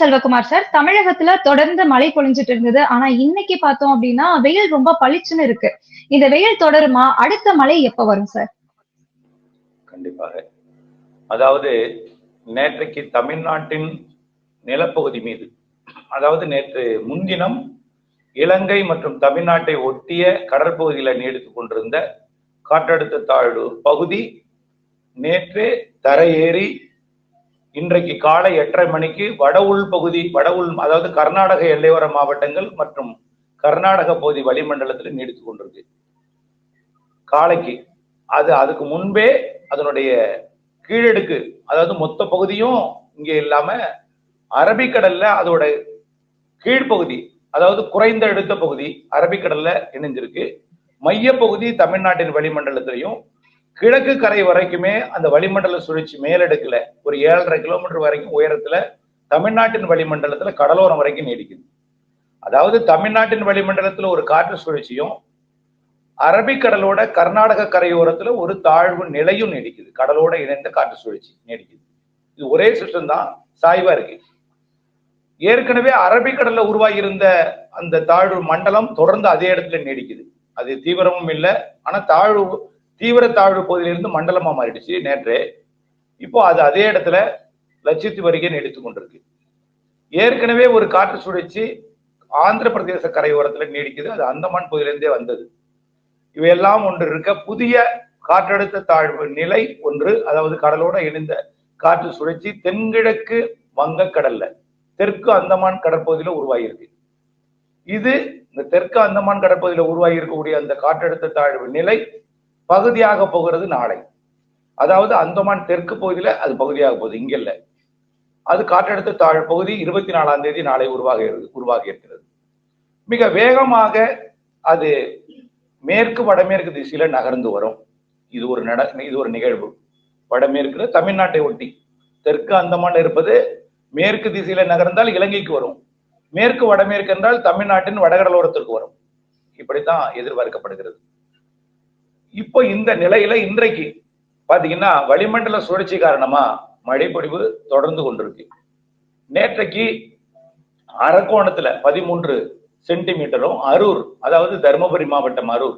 Selvakumar sir தமிழகத்துல தொடர்ந்து மழை பொழிஞ்சிட்டு இருந்தது. ஆனா இன்னைக்கு பார்த்தோம் அப்படின்னா வெயில் ரொம்ப பளிச்சுன்னு இருக்கு. இந்த வெயில் தொடருமா? அடுத்த மழை எப்ப வரும் சார்? கண்டிப்பாக. அதாவது நேற்றைக்கு தமிழ்நாட்டின் நிலப்பகுதி மீது அதாவது நேற்று முன்தினம் இலங்கை மற்றும் தமிழ்நாட்டை ஒட்டிய கடற்பகுதியில நீடித்துக் கொண்டிருந்த காற்றழுத்த தாழ்வு பகுதி நேற்று தரையேறி இன்றைக்கு காலை எட்டரை மணிக்கு வட உள் பகுதி வட உள் அதாவது கர்நாடக எல்லையோர மாவட்டங்கள் மற்றும் கர்நாடக பகுதி வளிமண்டலத்தில் நீடித்துக் கொண்டிருக்கு. காலைக்கு அது அதுக்கு முன்பே அதனுடைய கீழடுக்கு அதாவது மொத்த பகுதியும் இங்கே இல்லாம அரபிக்கடல்ல அதோட கீழ்ப்பகுதி அதாவது குறைந்த அழுத்த பகுதி அரபிக்கடல்ல இணைஞ்சிருக்கு. மையப்பகுதி தமிழ்நாட்டின் வளிமண்டலத்திலையும் கிழக்கு கரை வரைக்குமே அந்த வளிமண்டல சுழற்சி மேலடுக்குல ஒரு ஏழரை கிலோமீட்டர் வரைக்கும் உயரத்துல தமிழ்நாட்டின் வளிமண்டலத்துல கடலோரம் வரைக்கும் நீடிக்குது. அதாவது தமிழ்நாட்டின் வளிமண்டலத்துல ஒரு காற்று சுழற்சியும் அரபிக்கடலோட கர்நாடக கரையோரத்துல ஒரு தாழ்வு நிலையும் நீடிக்குது. கடலோட இணைந்த காற்று சுழற்சி நீடிக்குது. இது ஒரே சிஸ்டம் தான் சாய்வா இருக்கு. ஏற்கனவே அரபிக்கடல்ல உருவாகி இருந்த அந்த தாழ்வு மண்டலம் தொடர்ந்து அதே இடத்துல நீடிக்குது. அது தீவிரமும் இல்லை. ஆனா தாழ்வு தீவிர தாழ்வு பகுதியிலிருந்து மண்டலமா மாறிடுச்சு நேற்று. இப்போ அது அதே இடத்துல லட்சத்து வரைக்கும் நீடித்து கொண்டிருக்கு. ஏற்கனவே ஒரு காற்று சுழற்சி ஆந்திர பிரதேச கரையோரத்துல நீடிக்குது. அது அந்தமான் பகுதியிலிருந்தே வந்தது. இவையெல்லாம் ஒன்று இருக்க புதிய காற்றழுத்த தாழ்வு நிலை ஒன்று அதாவது கடலோட இணைந்த காற்று சுழற்சி தென்கிழக்கு வங்கக்கடல்ல தெற்கு அந்தமான் கடற்பகுதியில உருவாகியிருக்கு. இது இந்த தெற்கு அந்தமான் கடற்பகுதியில உருவாகி இருக்கக்கூடிய அந்த காற்றழுத்த தாழ்வு நிலை பகுதியாக போகிறது நாளை. அதாவது அந்தமான் தெற்கு பகுதியில அது பகுதியாக போகுது இங்க இல்ல. அது காற்றழுத்த தாழ் பகுதி இருபத்தி நாலாம் தேதி நாளை உருவாக உருவாகி இருக்கிறது. மிக வேகமாக அது மேற்கு வடமேற்கு திசையில நகர்ந்து வரும். இது ஒரு நட இது ஒரு நிகழ்வு. வடமேற்கு தமிழ்நாட்டை ஒட்டி. தெற்கு அந்தமான் இருப்பது மேற்கு திசையில நகர்ந்தால் இலங்கைக்கு வரும். மேற்கு வடமேற்கு என்றால் தமிழ்நாட்டின் வடகடலோரத்திற்கு வரும். இப்படித்தான் எதிர்பார்க்கப்படுகிறது. இப்போ இந்த நிலையில இன்றைக்கு பாத்தீங்கன்னா வளிமண்டல சுழற்சி காரணமா மழைப்பொழிவு தொடர்ந்து கொண்டிருக்கு. நேற்றைக்கு அரக்கோணத்துல பதிமூன்று சென்டிமீட்டரும் அரூர் அதாவது தருமபுரி மாவட்டம் அரூர்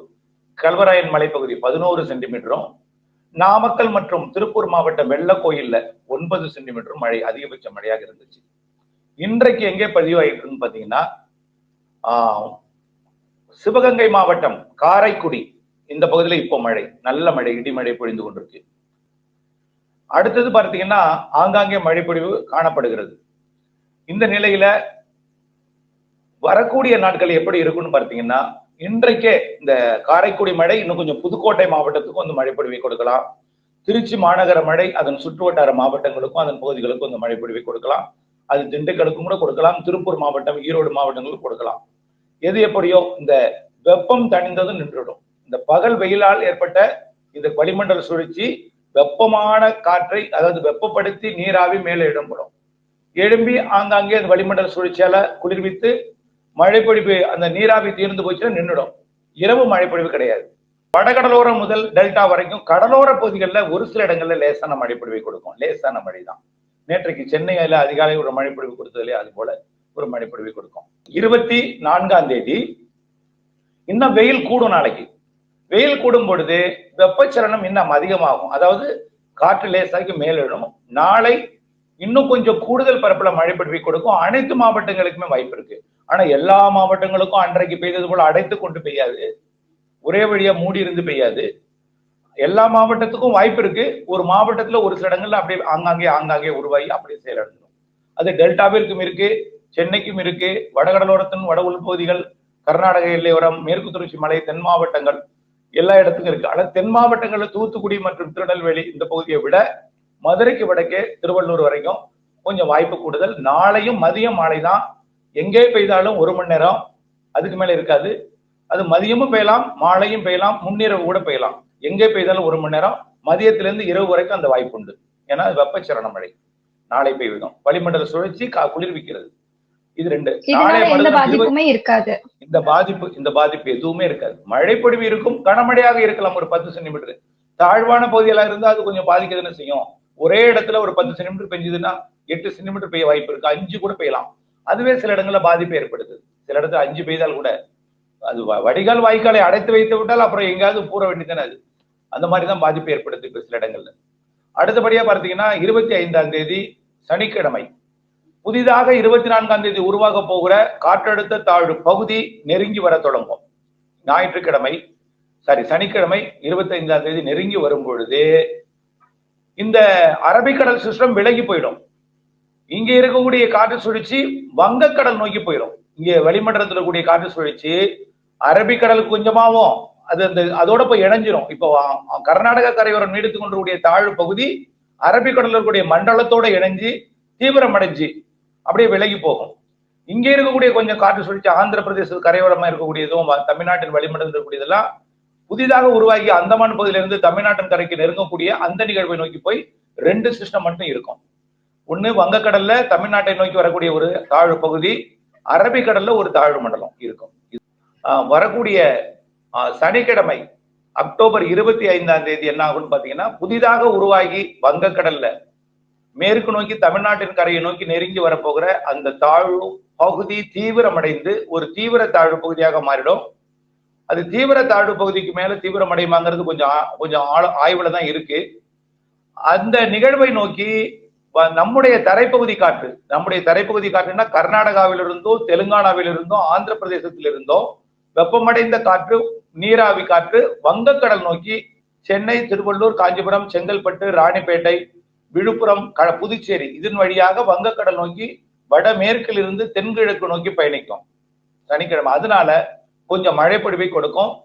கல்வராயன் மலைப்பகுதி பதினோரு சென்டிமீட்டரும் நாமக்கல் மற்றும் திருப்பூர் மாவட்டம் வெள்ளக்கோயில்ல ஒன்பது சென்டிமீட்டர் மழை அதிகபட்ச மழையாக இருந்துச்சு. இன்றைக்கு எங்கே பதிவாயிருக்குன்னு பாத்தீங்கன்னா சிவகங்கை மாவட்டம் காரைக்குடி இந்த பகுதியில இப்போ மழை நல்ல மழை இடிமழை பொழிந்து கொண்டிருக்கு. அடுத்தது பார்த்தீங்கன்னா ஆங்காங்கே மழைப்பொழிவு காணப்படுகிறது. இந்த நிலையில வரக்கூடிய நாட்கள் எப்படி இருக்கும்னு பார்த்தீங்கன்னா இன்றைக்கே இந்த காரைக்குடி மழை இன்னும் கொஞ்சம் புதுக்கோட்டை மாவட்டத்துக்கும் அந்த மழைப்பொழிவை கொடுக்கலாம். திருச்சி மாநகர மழை அதன் சுற்றுவட்டார மாவட்டங்களுக்கும் அதன் பகுதிகளுக்கும் அந்த மழைப்பொழிவை கொடுக்கலாம். அது திண்டுக்கலுக்கும் கூட கொடுக்கலாம். திருப்பூர் மாவட்டம் ஈரோடு மாவட்டங்களுக்கும் கொடுக்கலாம். எது எப்படியோ இந்த வெப்பம் தணிந்ததும் நின்றுடும் இந்த பகல் வெயிலால் ஏற்பட்ட இந்த வளிமண்டல சுழற்சி வெப்பமான காற்றை அதாவது வெப்பப்படுத்தி நீராவி மேலே எழும்படும் எழும்பி ஆங்காங்கே அந்த வளிமண்டல சுழற்சியால குளிர்வித்து மழைப்பொழிவு அந்த நீராவி தீர்ந்து போச்சுன்னா நின்றுடும் இரவு மழைப்பொழிவு கிடையாது. வடகடலோரம் முதல் டெல்டா வரைக்கும் கடலோர பகுதிகளில் ஒரு சில இடங்கள்ல லேசான மழைப்பொழிவை கொடுக்கும். லேசான மழை தான் நேற்றைக்கு சென்னையில அதிகாலை ஒரு மழைப்பொழிவு கொடுத்ததுலேயே அது போல ஒரு மழைப்பொழிவை கொடுக்கும். இருபத்தி நான்காம் தேதி இன்னும் வெயில் கூடும் நாளைக்கு. வெயில் கூடும் பொழுது வெப்பச்சலனம் இன்னும் அதிகமாகும். அதாவது காற்று லேசாக்கி மேலிடும் நாளை இன்னும் கொஞ்சம் கூடுதல் பரப்புல மழை பொழிவை கொடுக்கும். அனைத்து மாவட்டங்களுக்குமே வாய்ப்பு இருக்கு. ஆனா எல்லா மாவட்டங்களுக்கும் அன்றைக்கு பெய்தது போல அடைத்து கொண்டு பெய்யாது. ஒரே வழியா மூடி இருந்து பெய்யாது. எல்லா மாவட்டத்துக்கும் வாய்ப்பு இருக்கு. ஒரு மாவட்டத்துல ஒரு சில இடங்கள்ல அப்படியே ஆங்காங்கே ஆங்காங்கே உருவாகி அப்படியே செயலிழந்துடும் அது டெல்டாவிற்கும் இருக்கு சென்னைக்கும் இருக்கு வடகடலோரத்தின் வட உள்பகுதிகள் கர்நாடக எல்லையோரம் மேற்கு தொடர்ச்சி மலை தென் மாவட்டங்கள் எல்லா இடத்துக்கும் இருக்கு. ஆனா தென் மாவட்டங்கள்ல தூத்துக்குடி மற்றும் திருநெல்வேலி இந்த பகுதியை விட மதுரைக்கு வடக்கே திருவள்ளூர் வரைக்கும் கொஞ்சம் வாய்ப்பு கூடுதல். நாளையும் மதியம் மாலை தான். எங்கே பெய்தாலும் ஒரு மணி நேரம் அதுக்கு மேல இருக்காது. அது மதியமும் பெய்யலாம் மாலையும் பெய்யலாம் முன்னிரவு கூட பெய்யலாம். எங்கே பெய்தாலும் ஒரு மணி நேரம். மதியத்திலிருந்து இரவு வரைக்கும் அந்த வாய்ப்பு உண்டு. ஏன்னா அது மழை. நாளை பெய்விடும் வளிமண்டல சுழற்சி குளிர்விக்கிறது. இது ரெண்டு. இருக்காது. இந்த பாதிப்பு இந்த பாதிப்பு எதுவுமே இருக்காது. மழை பொழிவு இருக்கும் கனமழையாக இருக்கலாம் ஒரு பத்து சென்டிமீட்டர். தாழ்வான பகுதியெல்லாம் இருந்தா அது கொஞ்சம் பாதிக்குதுன்னு செய்யும். ஒரே இடத்துல ஒரு பத்து சென்டிமீட்டர் பெஞ்சதுன்னா எட்டு சென்டிமீட்டர் பெய்ய வாய்ப்பு இருக்கு. அஞ்சு கூட பெய்யலாம். அதுவே சில இடங்கள்ல பாதிப்பு ஏற்படுது. சில இடத்துல அஞ்சு பெய்தால் கூட. அது வடிகால் வாய்க்காலை அடைத்து வைத்து விட்டால் அப்புறம் எங்கேயாவது பூர வேண்டியதானே அது. அந்த மாதிரி தான் பாதிப்பு ஏற்படுது இப்ப சில இடங்கள்ல. அடுத்தபடியா பார்த்தீங்கன்னா இருபத்தி ஐந்தாம் தேதி சனிக்கிழமை. புதிதாக இருபத்தி நான்காம் தேதி உருவாக போகிற காற்றழுத்த தாழ்வு பகுதி நெருங்கி வர தொடங்கும். ஞாயிற்றுக்கிழமை சாரி சனிக்கிழமை இருபத்தி ஐந்தாம் தேதி நெருங்கி வரும் பொழுது இந்த அரபிக்கடல் சிஸ்டம் விலகி போயிடும். இங்க இருக்கக்கூடிய காற்று சுழற்சி வங்கக்கடல் நோக்கி போயிடும். இங்க வளிமண்டலத்தில் இருக்கக்கூடிய காற்று சுழற்சி அரபிக்கடலுக்கு கொஞ்சமாவும் அது அந்த அதோட போய் இணைஞ்சிரும். இப்போ கர்நாடக கரையோரம் நீடித்து கொண்டிருக்கூடிய தாழ்வு பகுதி அரபிக்கடலில் இருக்கக்கூடிய மண்டலத்தோட இணைஞ்சு தீவிரமடைஞ்சு அப்படியே விலகி போகும். இங்கே இருக்கக்கூடிய கொஞ்சம் காற்று சுழற்சி ஆந்திர பிரதேச கரையோரமா இருக்கக்கூடியதும் வ- தமிழ்நாட்டின் வளிமண்டலத்தில் இருக்கக்கூடியதெல்லாம் புதிதாக உருவாகி அந்தமான் பகுதியிலிருந்து தமிழ்நாட்டின் கரைக்கு நெருங்கக்கூடிய அந்த நிகழ்வை நோக்கி போய் ரெண்டு சிஸ்டம் மட்டும் இருக்கும். ஒண்ணு வங்கக்கடல்ல தமிழ்நாட்டை நோக்கி வரக்கூடிய ஒரு தாழ்வு பகுதி அரபிக்கடல்ல ஒரு தாழ்வு மண்டலம் இருக்கும். ஆஹ் வரக்கூடிய ஆஹ் சனிக்கிழமை அக்டோபர் இருபத்தி ஐந்தாம் தேதி என்ன ஆகும்னு பாத்தீங்கன்னா புதிதாக உருவாகி வங்கக்கடல்ல மேற்கு நோக்கி தமிழ்நாட்டின் கரையை நோக்கி நெருங்கி வரப்போகிற அந்த தாழ்வு பகுதி தீவிரமடைந்து ஒரு தீவிர தாழ்வு பகுதியாக மாறிடும். அது தீவிர தாழ்வு பகுதிக்கு மேல தீவிரமடையுமாங்கிறது கொஞ்சம் கொஞ்சம் ஆழ- ஆய்வுல தான் இருக்கு. அந்த நிகழ்வை நோக்கி வ- நம்முடைய தரைப்பகுதி காற்று நம்முடைய தரைப்பகுதி காற்றுன்னா கர்நாடகாவிலிருந்தோ தெலுங்கானாவிலிருந்தோ ஆந்திர பிரதேசத்திலிருந்தோ வெப்பமடைந்த காற்று நீராவி காற்று வங்கக்கடல் நோக்கி சென்னை திருவள்ளூர் காஞ்சிபுரம் செங்கல்பட்டு ராணிப்பேட்டை விழுப்புரம் க- புதுச்சேரி இதன் வழியாக வங்கக்கடல் நோக்கி வடமேற்கில் இருந்து தென்கிழக்கு நோக்கி பயணிக்கும் சனிக்கிழமை. அதனால கொஞ்சம் மழை கொடுக்கும்.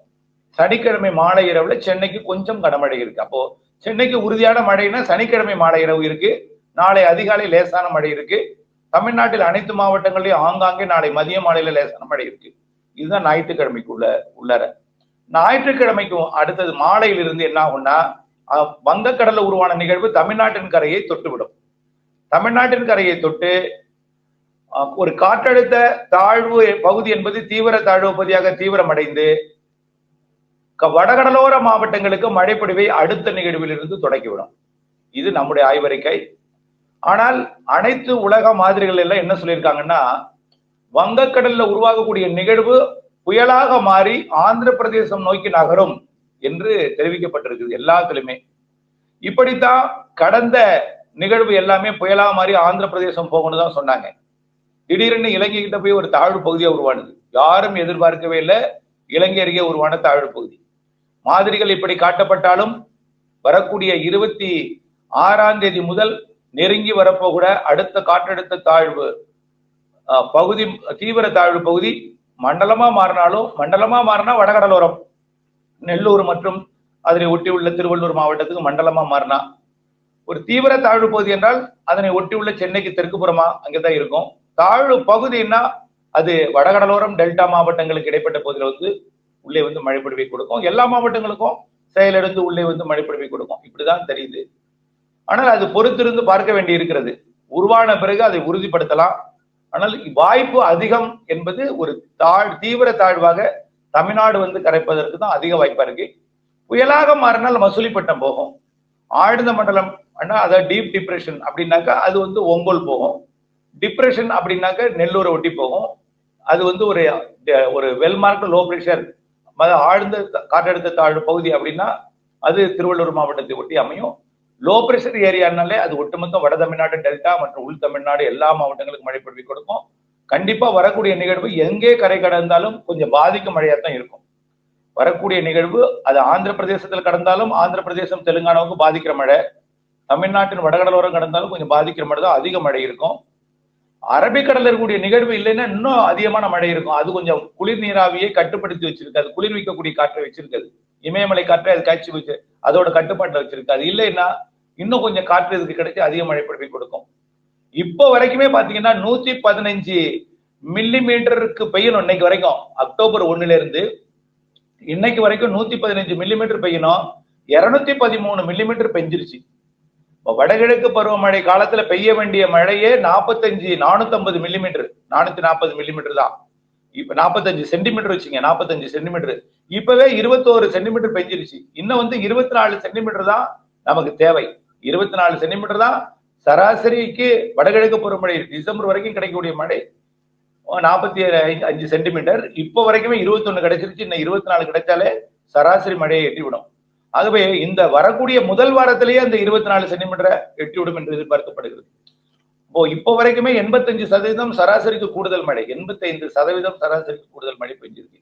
சனிக்கிழமை மாலை இரவுல சென்னைக்கு கொஞ்சம் கனமழை இருக்கு. அப்போ சென்னைக்கு உறுதியான மழைன்னா சனிக்கிழமை மாலை இரவு இருக்கு. நாளை அதிகாலை லேசான மழை இருக்கு. தமிழ்நாட்டில் அனைத்து மாவட்டங்களிலும் ஆங்காங்கே நாளை மதிய மாலையில லேசான மழை இருக்கு. இதுதான் ஞாயிற்றுக்கிழமைக்குள்ள உள்ளர. ஞாயிற்றுக்கிழமைக்கும் அடுத்தது மாலையிலிருந்து என்ன ஆகும்னா அஹ், வங்கக்கடல்ல உருவான நிகழ்வு தமிழ்நாட்டின் கரையை தொட்டுவிடும். தமிழ்நாட்டின் கரையை தொட்டு அஹ், ஒரு காற்றழுத்த தாழ்வு பகுதி என்பது தீவிர தாழ்வு பகுதியாக தீவிரமடைந்து க- வடகடலோர மாவட்டங்களுக்கு மழைப்பொழிவை அடுத்த நிகழ்விலிருந்து தொடங்கிவிடும் இது நம்முடைய ஆய்வறிக்கை. ஆனால் அனைத்து உலக மாதிரிகள் எல்லாம் என்ன சொல்லியிருக்காங்கன்னா வங்கக்கடல்ல உருவாகக்கூடிய நிகழ்வு புயலாக மாறி ஆந்திர பிரதேசம் நோக்கி நகரும் என்று தெரிவிக்கப்பட்டிருக்குது எல்லாத்துலயுமே இப்படித்தான் கடந்த நிகழ்வு எல்லாமே புயலா மாறி ஆந்திர பிரதேசம் போகணும்னு தான் சொன்னாங்க. திடீர்னு இலங்கை கிட்ட போய் ஒரு தாழ்வு பகுதியா உருவானது. யாரும் எதிர்பார்க்கவே இல்லை. இலங்கை அருகே உருவான தாழ்வு பகுதி. மாதிரிகள் இப்படி காட்டப்பட்டாலும் வரக்கூடிய இருபத்தி ஆறாம் தேதி முதல் நெருங்கி வரப்போகிற அடுத்த காற்றழுத்த தாழ்வு பகுதி தீவிர தாழ்வு பகுதி மண்டலமா மாறினாலும் மண்டலமா மாறினா வடகடலோரம். நெல்லூர் மற்றும் அதனை ஒட்டி உள்ள திருவள்ளூர் மாவட்டத்துக்கு மண்டலமா மாறினா. ஒரு தீவிர தாழ்வு பகுதி என்றால் அதனை ஒட்டியுள்ள சென்னைக்கு தெற்கு புறமா அங்கதான் இருக்கும். தாழ்வு பகுதின்னா அது வடகடலோரம் டெல்டா மாவட்டங்களுக்கு இடைப்பட்ட பகுதியில் வந்து உள்ளே வந்து மழைப்பொழிவை கொடுக்கும். எல்லா மாவட்டங்களுக்கும் செயலிழந்து உள்ளே வந்து மழைப்பொழிவை கொடுக்கும். இப்படிதான் தெரியுது. ஆனால் அது பொறுத்திருந்து பார்க்க வேண்டி இருக்கிறது. உருவான பிறகு அதை உறுதிப்படுத்தலாம். ஆனால் வாய்ப்பு அதிகம் என்பது ஒரு தாழ் தீவிர தாழ்வாக தமிழ்நாடு வந்து கரைப்பதற்கு தான் அதிக வாய்ப்பா இருக்கு. புயலாக மாறினால் மசூலிப்பட்டம் போகும். ஆழ்ந்த மண்டலம் அதாவது டீப் டிப்ரெஷன் அப்படின்னாக்கா அது வந்து ஒங்கோல் போகும். டிப்ரெஷன் அப்படின்னாக்கா நெல்லூரை ஒட்டி போகும். அது வந்து ஒரு ஒரு வெல்மார்க் லோ பிரஷர் ஆழ்ந்த காற்றழுத்த தாழ்வு பகுதி அப்படின்னா அது திருவள்ளூர் மாவட்டத்தை ஒட்டி அமையும். லோ பிரஷர் ஏரியானாலே அது ஒட்டுமொத்தம் வட தமிழ்நாடு டெல்டா மற்றும் உள் தமிழ்நாடு எல்லா மாவட்டங்களுக்கும் மழை பொழிவு கொடுக்கும். கண்டிப்பா வரக்கூடிய நிகழ்வு எங்கே கரை கடந்தாலும் கொஞ்சம் பாதிக்கும் மழையா தான் இருக்கும். வரக்கூடிய நிகழ்வு அது ஆந்திர பிரதேசத்தில் கடந்தாலும் ஆந்திர பிரதேசம் தெலுங்கானாவுக்கு பாதிக்கிற மழை. தமிழ்நாட்டின் வடகடலோரம் கடந்தாலும் கொஞ்சம் பாதிக்கிற மழை தான் அதிக மழை இருக்கும். அரபிக்கடலில் இருக்கக்கூடிய நிகழ்வு இல்லைன்னா இன்னும் அதிகமான மழை இருக்கும். அது கொஞ்சம் குளிர் நீராவியை கட்டுப்படுத்தி வச்சிருக்கு. அது குளிர் வைக்கக்கூடிய காற்றை வச்சிருக்காது இமயமலை காற்றை அது காய்ச்சி வச்சு அதோட கட்டுப்பாட்டில் வச்சிருக்கு. அது இல்லைன்னா இன்னும் கொஞ்சம் காற்று இதுக்கு கிடைச்சி அதிக மழை பொழிவை கொடுக்கும். இப்போ வரைக்குமே பாத்தீங்கன்னா நூத்தி பதினஞ்சு மில்லி மீட்டருக்கு பெய்யணும் இன்னைக்கு வரைக்கும். அக்டோபர் ஒண்ணுல இருந்து இன்னைக்கு வரைக்கும் நூத்தி பதினஞ்சு மில்லிமீட்டர் பெய்யணும். இருநூத்தி பதிமூணு மில்லிமீட்டர் பெஞ்சிருச்சு. வடகிழக்கு பருவமழை காலத்துல பெய்ய வேண்டிய மழையே நாற்பத்தஞ்சு நானூத்தி ஐம்பது மில்லிமீட்டர். நானூத்தி நாற்பது மில்லிமீட்டர் தான். இப்ப நாற்பத்தஞ்சு சென்டிமீட்டர் வச்சுங்க நாற்பத்தஞ்சு சென்டிமீட்டர். இப்பவே இருபத்தோரு சென்டிமீட்டர் பெஞ்சிருச்சு. இன்னும் வந்து இருபத்தி நாலு சென்டிமீட்டர் தான் நமக்கு தேவை. இருபத்தி நாலு சென்டிமீட்டர் தான் சராசரிக்கு வடகிழக்கு பருவமழை டிசம்பர் வரைக்கும் கிடைக்கக்கூடிய மழை நாற்பத்தி அஞ்சு சென்டிமீட்டர். இப்போ வரைக்குமே இருபத்தொன்னு கிடைச்சிருச்சு. இன்னும் இருபத்தி நாலு கிடைச்சாலே சராசரி மழையை எட்டிவிடும். ஆகவே இந்த வரக்கூடிய முதல் வாரத்திலேயே அந்த இருபத்தி நாலு சென்டிமீட்டரை எட்டிவிடும் என்று எதிர்பார்க்கப்படுகிறது. இப்போ இப்போ வரைக்குமே எண்பத்தஞ்சு சதவீதம் சராசரிக்கு கூடுதல் மழை. எண்பத்தைந்து சதவீதம் சராசரிக்கு கூடுதல் மழை பெஞ்சிருக்கு.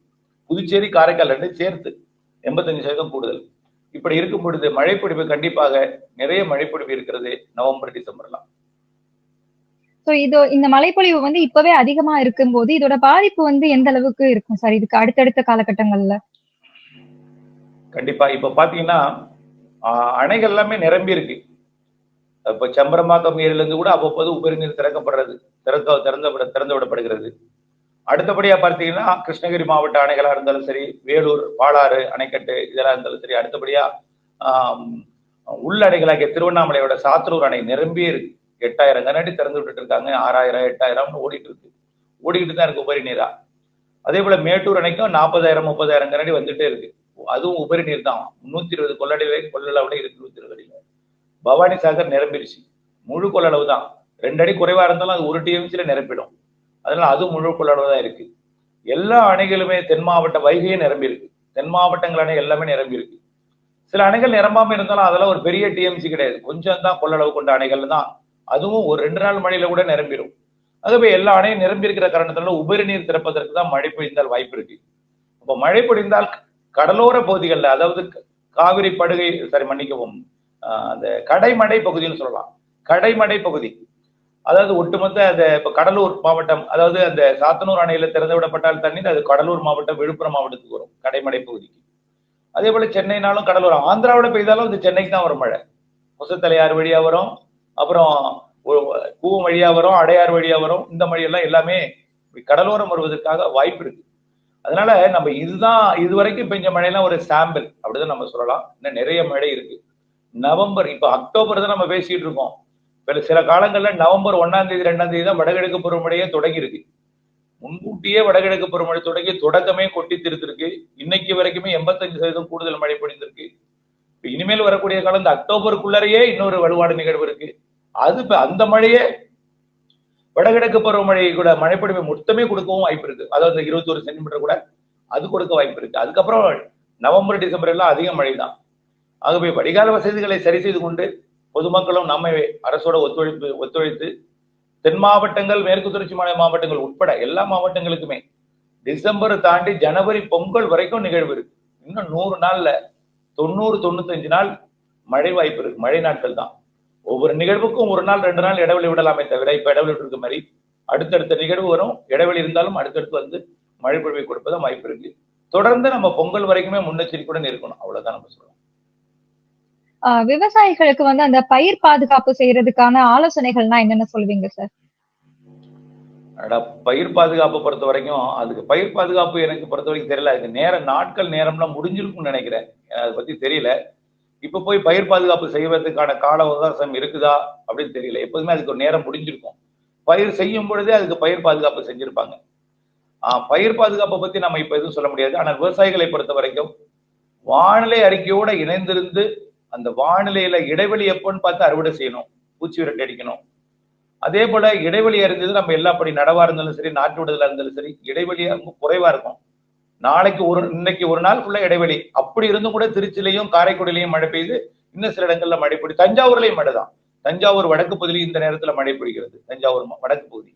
புதுச்சேரி காரைக்கால் ரெண்டு சேர்த்து எண்பத்தஞ்சு சதவீதம் கூடுதல். இப்படி இருக்கும் பொழுது மழைப்பொழிவு கண்டிப்பாக நிறைய மழைப்பொழிவு இருக்கிறது நவம்பர் டிசம்பர்லாம். சோ இது இந்த மழைப்பொழிவு வந்து இப்பவே அதிகமா இருக்கும்போது இதோட பாதிப்பு வந்து எந்த அளவுக்கு இருக்கும் சார்? இதுக்கு அடுத்தடுத்த காலகட்டங்கள்ல. கண்டிப்பா. இப்ப பாத்தீங்கன்னா அணைகள் எல்லாமே நிரம்பி இருக்கு. இப்ப செம்பரம்பாக்கம் ஏரியில இருந்து கூட அவ்வப்போது உபரிநீர் திறக்கப்படுறது திறக்க திறந்து திறந்து விடப்படுகிறது. அடுத்தபடியா பார்த்தீங்கன்னா கிருஷ்ணகிரி மாவட்ட அணைகளா இருந்தாலும் சரி வேலூர் பாலாறு அணைக்கட்டு இதெல்லாம் இருந்தாலும் சரி அடுத்தபடியா ஆம், உள்ளணைகளாகிய திருவண்ணாமலையோட சாத்தூர் அணை நிரம்பி இருக்கு. எட்டாயிரம் கண்ணாடி திறந்து விட்டுட்டு இருக்காங்க. ஆறாயிரம் எட்டாயிரம்னு ஓடிட்டு இருக்கு. ஓடிக்கிட்டு தான் இருக்கு உபரி நீரா. அதே போல மேட்டூர் அணைக்கும் நாற்பதாயிரம் முப்பதாயிரம் கண்ணாடி வந்துட்டே இருக்கு. அதுவும் உபரி நீர் தான். முன்னூத்தி இருபது கொள்ளளவு கொள்ளளவுல இருக்கு நூத்தி இருபது அடியில. பவானி சாகர் நிரம்பிருச்சு முழு கொள்ளளவு தான். ரெண்டு அடி குறைவா இருந்தாலும் அது ஒரு டிஎம்சில நிரப்பிடும். அதனால அது முழு கொள்ளளவு தான் இருக்கு. எல்லா அணைகளுமே தென் மாவட்ட வைகையே நிரம்பி இருக்கு தென் மாவட்டங்கள் அணை எல்லாமே நிரம்பி இருக்கு சில அணைகள் நிரம்பாம இருந்தாலும் அதெல்லாம் ஒரு பெரிய டிஎம்சி கிடையாது. கொஞ்சம் தான் கொள்ளளவு கொண்ட அணைகள் தான். அதுவும் ஒரு ரெண்டு நாள் மழையில கூட நிரம்பிடும் ஆகவே எல்லா அணையும் நிரம்பி இருக்கிற காரணத்தினால உபரி நீர் திறப்பதற்கு தான் மழை பொழிந்தால் வாய்ப்பு இருக்கு. அப்போ மழை பொழிந்தால் கடலோர பகுதிகளில் அதாவது காவிரி படுகை சரி மன்னிக்கவும் ஆஹ் அந்த கடைமடை பகுதின்னு சொல்லலாம். கடைமடை பகுதி. அதாவது ஒட்டுமொத்த அந்த இப்ப கடலூர் மாவட்டம் அதாவது அந்த சாத்தனூர் அணையில திறந்து விடப்பட்டால் தண்ணீர் அது கடலூர் மாவட்டம் விழுப்புரம் மாவட்டத்துக்கு வரும் கடைமடை பகுதிக்கு. அதே போல சென்னைனாலும் கடலூர் ஆந்திராவோட பெய்தாலும் இது சென்னைக்கு தான் வரும் மழை. முசத்தலையார் வழியா வரும் அப்புறம் கூவம் வழியா வரும் அடையாறு வழியா வரும் இந்த மழையெல்லாம் எல்லாமே கடலோரம் வருவதற்காக வாய்ப்பு இருக்கு. அதனால நம்ம இதுதான் இதுவரைக்கும் பெஞ்ச மழையெல்லாம் ஒரு சாம்பிள் அப்படிதான் நம்ம சொல்லலாம். இன்னும் நிறைய மழை இருக்கு. நவம்பர் இப்ப அக்டோபர் தான் நம்ம பேசிட்டு இருக்கோம். சில காலங்கள்ல நவம்பர் ஒன்னாம் தேதி ரெண்டாம் தேதி தான் வடகிழக்கு பருவமழையே தொடங்கி இருக்கு முன்கூட்டியே வடகிழக்கு பருவமழை தொடங்கி தொடக்கமே கொட்டி திருத்திருக்கு. இன்னைக்கு வரைக்குமே எண்பத்தஞ்சு சதவீதம் கூடுதல் மழை பொழிந்திருக்கு. இப்ப இனிமேல் வரக்கூடிய காலம் இந்த அக்டோபருக்குள்ளரையே இன்னொரு வலுவாடு நிகழ்வு இருக்கு. அது இப்ப அந்த மழையே வடகிழக்கு பருவமழை கூட மழைப்பொழிவை மொத்தமே கொடுக்கவும் வாய்ப்பு இருக்கு. அதாவது இருபத்தொரு சென்டிமீட்டர் கூட அது கொடுக்க வாய்ப்பு இருக்கு. அதுக்கப்புறம் நவம்பர் டிசம்பர் எல்லாம் அதிக மழை தான் ஆகவே வடிகால வசதிகளை சரி செய்து கொண்டு பொதுமக்களும் நம்மை அரசோட ஒத்துழைப்பு ஒத்துழைத்து தென் மாவட்டங்கள் மேற்கு தொடர்ச்சி மலை மாவட்டங்கள் உட்பட எல்லா மாவட்டங்களுக்குமே டிசம்பர் தாண்டி ஜனவரி பொங்கல் வரைக்கும் நிகழ்வு இருக்கு. இன்னும் நூறு நாள்ல தொண்ணூறு தொண்ணூத்தஞ்சு நாள் மழை வாய்ப்பு இருக்கு. மழை நாட்கள் தான். ஒவ்வொரு நிகழ்வுக்கும் ஒரு நாள் ரெண்டு நாள் இடைவெளி விடலாமே தவிர இப்ப இடைவெளி இருக்க மாதிரி அடுத்தடுத்த நிகழ்வு வரும். இடைவெளி இருந்தாலும் அடுத்தடுத்து வந்து மழை பொழிவை கொடுப்பதும் வாய்ப்பு இருக்கு. தொடர்ந்து நம்ம பொங்கல் வரைக்குமே முன்னெச்சரிக்கையுடன் இருக்கணும். அவ்வளவுதான் நம்ம சொல்லலாம் விவசாயிகளுக்கு வந்து அந்த பயிர் பாதுகாப்பு செய்யறதுக்கான ஆலோசனைகள்னா என்னென்ன சொல்வீங்க சார் அடா பயிர் பாதுகாப்பு பொறுத்த வரைக்கும் அதுக்கு பயிர் பாதுகாப்பு எனக்கு பொறுத்த வரைக்கும் தெரியல. அதுக்கு நேரம் நாட்கள் நேரம்லாம் முடிஞ்சிருக்கும்னு நினைக்கிறேன். எனக்கு அதை பத்தி தெரியல. இப்ப போய் பயிர் பாதுகாப்பு செய்வதற்கான கால அவகாசம் இருக்குதா அப்படின்னு தெரியல. எப்போதுமே அதுக்கு ஒரு நேரம் முடிஞ்சிருக்கும். பயிர் செய்யும் பொழுதே அதுக்கு பயிர் பாதுகாப்பு செஞ்சிருப்பாங்க. ஆஹ் பயிர் பாதுகாப்பை பத்தி நம்ம இப்ப எதுவும் சொல்ல முடியாது. ஆனால் விவசாயிகளை பொறுத்த வரைக்கும் வானிலை அறிக்கையோட இணைந்திருந்து அந்த வானிலையில இடைவெளி எப்போன்னு பார்த்து அறுவடை செய்யணும். பூச்சி விரட்டி அடிக்கணும். அதே போல இடைவெளி அறிந்தது நம்ம எல்லா படி நடவா இருந்தாலும் சரி நாட்டு விடுதலா இருந்தாலும் சரி இடைவெளி குறைவா இருக்கும். நாளைக்கு ஒரு இன்னைக்கு ஒரு நாள் ஃபுல்லா இடைவெளி. அப்படி இருந்தும் கூட திருச்சிலையும் காரைக்குடியிலையும் மழை பெய்யுது. இன்னும் சில இடங்கள்ல மழை பெய்யுது தஞ்சாவூர்லயும் மழை தான். தஞ்சாவூர் வடக்கு பகுதியில் இந்த நேரத்துல மழை பெய்கிறது தஞ்சாவூர் வடக்கு பகுதி.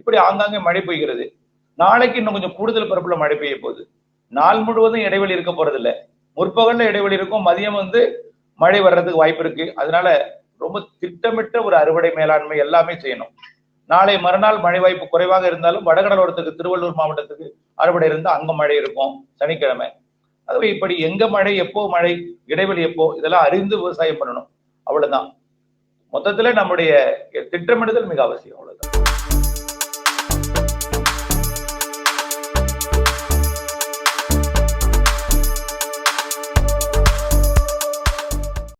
இப்படி ஆங்காங்கே மழை பெய்கிறது. நாளைக்கு இன்னும் கொஞ்சம் கூடுதல் பரப்புல மழை பெய்ய போகுது. நாள் முழுவதும் இடைவெளி இருக்க போறது இல்ல முற்பகல்ல இடைவெளி இருக்கும். மதியம் வந்து மழை வர்றதுக்கு வாய்ப்பு இருக்கு. அதனால ரொம்ப திட்டமிட்ட ஒரு அறுவடை மேலாண்மை எல்லாமே செய்யணும். நாளை மறுநாள் மழை வாய்ப்பு குறைவாக இருந்தாலும் வடகடலோரத்துக்கு திருவள்ளூர் மாவட்டத்துக்கு அறுவடை இருந்தால் அங்க மழை இருக்கும் சனிக்கிழமை. அதுவே இப்படி எங்க மழை எப்போ மழை இடைவெளி எப்போ இதெல்லாம் அறிந்து விவசாயம் பண்ணணும். அவ்வளவுதான். மொத்தத்துல நம்முடைய திட்டமிடுதல் மிக அவசியம். அவ்வளவுதான்.